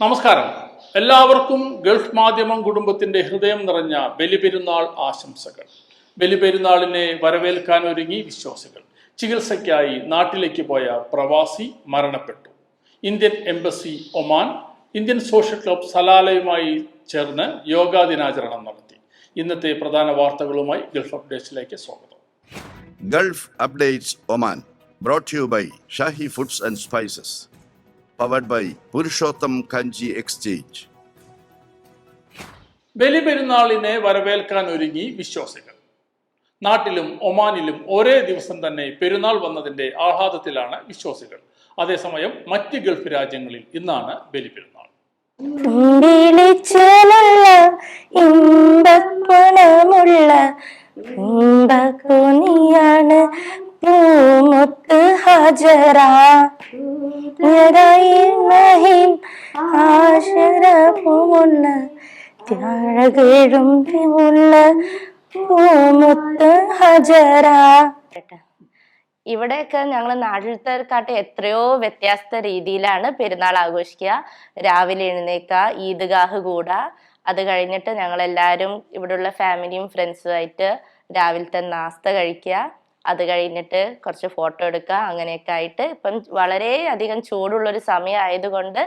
നമസ്കാരം. എല്ലാവർക്കും ഗൾഫ് മാധ്യമം കുടുംബത്തിന്റെ ഹൃദയം നിറഞ്ഞ ബലിപെരുന്നാൾ ആശംസകൾ. ബലിപെരുന്നാളിനെ വരവേൽക്കാൻ ഒരുങ്ങി വിശ്വാസികൾ. ചികിത്സയ്ക്കായി നാട്ടിലേക്ക് പോയ പ്രവാസി മരണപ്പെട്ടു. Indian embassy Oman Indian social club സലാലയുമായി ചേർന്ന് യോഗാ ദിനാചരണം നടത്തി. ഇന്നത്തെ പ്രധാന വാർത്തകളുമായി ഗൾഫ് അപ്ഡേറ്റ്സിലേക്ക് സ്വാഗതം. Gulf Updates Oman brought you by Shahi Foods and Spices. Powered Purushottam Kanji Exchange ബലി പെരുന്നാളിനെ വരവേൽക്കാൻ ഒരുങ്ങി വിശ്വാസികൾ. നാട്ടിലും ഒമാനിലും ഒരേ ദിവസം തന്നെ പെരുന്നാൾ വന്നതിന്റെ ആഹ്ലാദത്തിലാണ് വിശ്വാസികൾ. അതേസമയം മറ്റ് ഗൾഫ് രാജ്യങ്ങളിൽ ഇന്നാണ് ബലി പെരുന്നാൾ ഇമ്പപ്പണമുള്ള ഇമ്പക്കുനിയാണ് പൂമുത്ത് ഹജറ ഇവിടെയൊക്കെ ഞങ്ങൾ നാട്ടിലത്തെക്കാട്ട് എത്രയോ വ്യത്യസ്ത രീതിയിലാണ് പെരുന്നാൾ ആഘോഷിക്കുക. രാവിലെ എഴുന്നേക്കുക ഈദ്ഗാഹ് കൂടുക. അത് കഴിഞ്ഞിട്ട് ഞങ്ങൾ എല്ലാവരും ഇവിടെയുള്ള ഫാമിലിയും ഫ്രണ്ട്സുമായിട്ട് രാവിലത്തെ നാസ്ത കഴിക്കുക. അത് കഴിഞ്ഞിട്ട് കുറച്ച് ഫോട്ടോ എടുക്കുക അങ്ങനെയൊക്കെ ആയിട്ട് ഇപ്പം വളരെ അധികം ചൂടുള്ളൊരു സമയം ആയതുകൊണ്ട്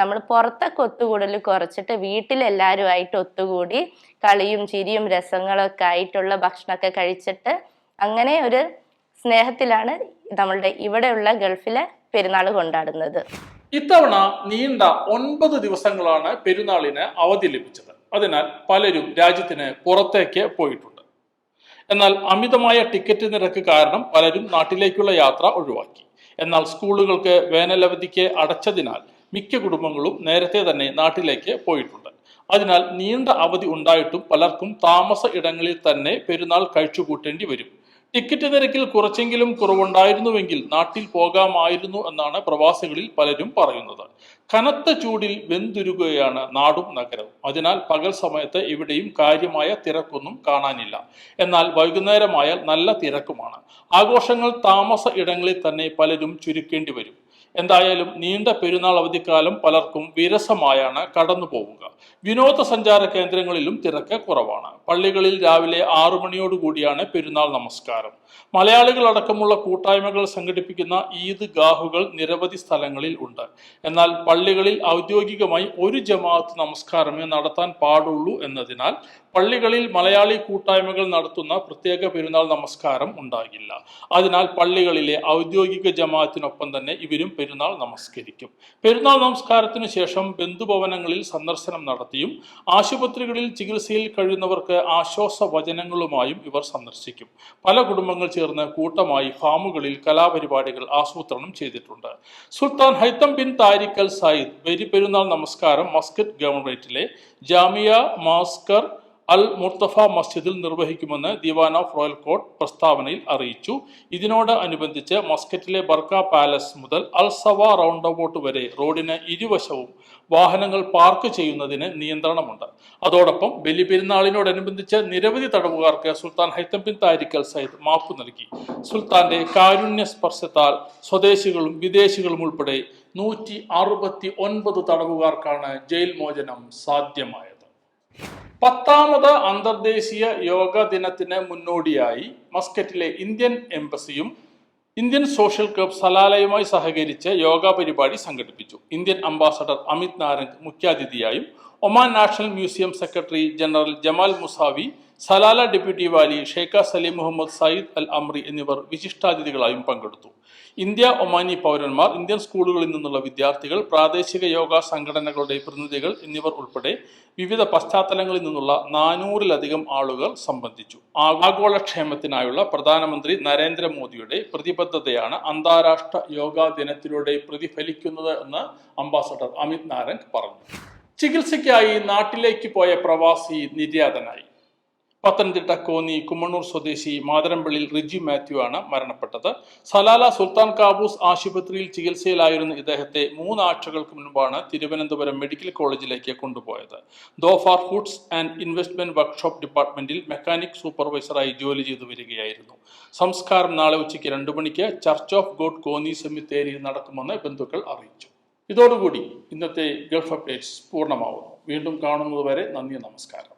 നമ്മൾ പുറത്തൊക്കെ ഒത്തുകൂടൽ കുറച്ചിട്ട് വീട്ടിലെല്ലാവരുമായിട്ട് ഒത്തുകൂടി കളിയും ചിരിയും രസങ്ങളൊക്കെ ആയിട്ടുള്ള ഭക്ഷണമൊക്കെ കഴിച്ചിട്ട് അങ്ങനെ ഒരു സ്നേഹത്തിലാണ് നമ്മളുടെ ഇവിടെയുള്ള ഗൾഫിലെ പെരുന്നാൾ കൊണ്ടാടുന്നത്. ഇത്തവണ നീണ്ട ഒൻപത് ദിവസങ്ങളാണ് പെരുന്നാളിന് അവധി ലഭിച്ചത്. അതിനാൽ പലരും രാജ്യത്തിന് പുറത്തേക്ക് പോയിട്ടുണ്ട്. എന്നാൽ അമിതമായ ടിക്കറ്റ് നിരക്ക് കാരണം പലരും നാട്ടിലേക്കുള്ള യാത്ര ഒഴിവാക്കി. എന്നാൽ സ്കൂളുകൾക്ക് വേനലവധിക്ക് അടച്ചതിനാൽ മിക്ക കുടുംബങ്ങളും നേരത്തെ തന്നെ നാട്ടിലേക്ക് പോയിട്ടുണ്ട്. അതിനാൽ നീണ്ട അവധി ഉണ്ടായിട്ടും പലർക്കും താമസ ഇടങ്ങളിൽ തന്നെ പെരുന്നാൾ കഴിച്ചുകൂട്ടേണ്ടി വരും. ടിക്കറ്റ് നിരക്കിൽ കുറച്ചെങ്കിലും കുറവുണ്ടായിരുന്നുവെങ്കിൽ നാട്ടിൽ പോകാമായിരുന്നു എന്നാണ് പ്രവാസികളിൽ പലരും പറയുന്നത്. കനത്ത ചൂടിൽ വെന്തുരുകയാണ് നാടും നഗരവും. അതിനാൽ പകൽ സമയത്ത് ഇവിടെയും കാര്യമായ തിരക്കൊന്നും കാണാനില്ല. എന്നാൽ വൈകുന്നേരമായാൽ നല്ല തിരക്കുമാണ്. ആഘോഷങ്ങൾ താമസ ഇടങ്ങളിൽ തന്നെ പലരും ചുരുക്കേണ്ടി വരും. എന്തായാലും നീണ്ട പെരുന്നാൾ അവധിക്കാലം പലർക്കും വിരസമായാണ് കടന്നു പോവുക. വിനോദസഞ്ചാര കേന്ദ്രങ്ങളിലും തിരക്ക് കുറവാണ്. പള്ളികളിൽ രാവിലെ ആറു മണിയോടുകൂടിയാണ് പെരുന്നാൾ നമസ്കാരം. മലയാളികൾ അടക്കമുള്ള കൂട്ടായ്മകൾ സംഘടിപ്പിക്കുന്ന ഈദ് ഗാഹുകൾ നിരവധി സ്ഥലങ്ങളിൽ ഉണ്ട്. എന്നാൽ പള്ളികളിൽ ഔദ്യോഗികമായി ഒരു ജമാഅത്ത് നമസ്കാരമേ നടത്താൻ പാടുള്ളൂ എന്നതിനാൽ പള്ളികളിൽ മലയാളി കൂട്ടായ്മകൾ നടത്തുന്ന പ്രത്യേക പെരുന്നാൾ നമസ്കാരം ഉണ്ടാകില്ല. അതിനാൽ പള്ളികളിലെ ഔദ്യോഗിക ജമാഅത്തിനൊപ്പം തന്നെ ഇവരും പെരുന്നാൾ നമസ്കരിക്കും. പെരുന്നാൾ നമസ്കാരത്തിന് ശേഷം ബന്ധുഭവനങ്ങളിൽ സന്ദർശനം നടത്തിയും ആശുപത്രികളിൽ ചികിത്സയിൽ കഴിയുന്നവർക്ക് ആശ്വാസ വചനങ്ങളുമായും ഇവർ സന്ദർശിക്കും. പല കുടുംബങ്ങൾ ചേർന്ന് കൂട്ടമായി ഫാമുകളിൽ കലാപരിപാടികൾ ആസൂത്രണം ചെയ്തിട്ടുണ്ട്. Sultan Haitham bin Tariq Al Said ബരി പെരുന്നാൾ നമസ്കാരം മസ്കറ്റ് ഗവൺമെന്റിലെ ജാമിയ മാസ്കർ അൽ മുർത്തഫ മസ്ജിദിൽ നിർവഹിക്കുമെന്ന് ദിവാൻ ഓഫ് റോയൽ കോർട്ട് പ്രസ്താവനയിൽ അറിയിച്ചു. ഇതിനോട് അനുബന്ധിച്ച് മസ്കറ്റിലെ ബർക്ക പാലസ് മുതൽ അൽ സവ റൗണ്ട് അബൌട്ട് വരെ റോഡിന് ഇരുവശവും വാഹനങ്ങൾ പാർക്ക് ചെയ്യുന്നതിന് നിയന്ത്രണമുണ്ട്. അതോടൊപ്പം ബലിപെരുന്നാളിനോടനുബന്ധിച്ച് നിരവധി തടവുകാർക്ക് Sultan Haitham bin Tariq Al Said മാപ്പ് നൽകി. സുൽത്താന്റെ കാരുണ്യ സ്പർശത്താൽ സ്വദേശികളും വിദേശികളും ഉൾപ്പെടെ നൂറ്റി അറുപത്തി ഒൻപത് തടവുകാർക്കാണ് ജയിൽ മോചനം സാധ്യമായത്. പത്താമത് അന്തർദേശീയ യോഗ ദിനത്തിന് മുന്നോടിയായി മസ്കറ്റിലെ ഇന്ത്യൻ എംബസിയും ഇന്ത്യൻ സോഷ്യൽ ക്ലബ് സലാലയുമായി സഹകരിച്ച് യോഗ പരിപാടി സംഘടിപ്പിച്ചു. Indian ambassador Amit Narang മുഖ്യാതിഥിയായും Oman national museum secretary general Jamal Musawi Salalah deputy Valley Sheikh Salim Muhammad Said Al Amri എന്നിവർ വിശിഷ്ടാതിഥികളായും പങ്കെടുത്തു. ഇന്ത്യ ഒമാനി പൗരന്മാർ ഇന്ത്യൻ സ്കൂളുകളിൽ നിന്നുള്ള വിദ്യാർത്ഥികൾ പ്രാദേശിക യോഗ സംഘടനകളുടെ പ്രതിനിധികൾ എന്നിവർ ഉൾപ്പെടെ വിവിധ പശ്ചാത്തലങ്ങളിൽ നിന്നുള്ള നാനൂറിലധികം ആളുകൾ സംബന്ധിച്ചു. ആഗോളക്ഷേമത്തിനായുള്ള പ്രധാനമന്ത്രി നരേന്ദ്രമോദിയുടെ പ്രതിബദ്ധതയാണ് അന്താരാഷ്ട്ര യോഗാ ദിനത്തിലൂടെ പ്രതിഫലിക്കുന്നത് എന്ന് അംബാസഡർ അമിത് നാരംഗ് പറഞ്ഞു. ചികിത്സയ്ക്കായി നാട്ടിലേക്ക് പോയ പ്രവാസി നിര്യാതനായി. പത്തനംതിട്ട കോന്നി കുമ്മണ്ണൂർ സ്വദേശി മാതരമ്പള്ളിൽ റിജി മാത്യു ആണ് മരണപ്പെട്ടത്. സലാല സുൽത്താൻ കാബൂസ് ആശുപത്രിയിൽ ചികിത്സയിലായിരുന്ന ഇദ്ദേഹത്തെ മൂന്നാഴ്ചകൾക്ക് മുൻപാണ് തിരുവനന്തപുരം മെഡിക്കൽ കോളേജിലേക്ക് കൊണ്ടുപോയത്. Dhofar foods and investment workshop ഡിപ്പാർട്ട്മെന്റിൽ മെക്കാനിക് സൂപ്പർവൈസറായി ജോലി ചെയ്തു വരികയായിരുന്നു. സംസ്കാരം നാളെ ഉച്ചയ്ക്ക് രണ്ടു മണിക്ക് ചർച്ച് ഓഫ് ഗോഡ് കോന്നി സെമിത്തേരിയിൽ നടക്കുമെന്ന് ബന്ധുക്കൾ അറിയിച്ചു. ഇതോടുകൂടി ഇന്നത്തെ ഗൾഫ് അപ്ഡേറ്റ്സ് പൂർണമാവുന്നു. വീണ്ടും കാണുന്നതുവരെ നന്ദി നമസ്കാരം.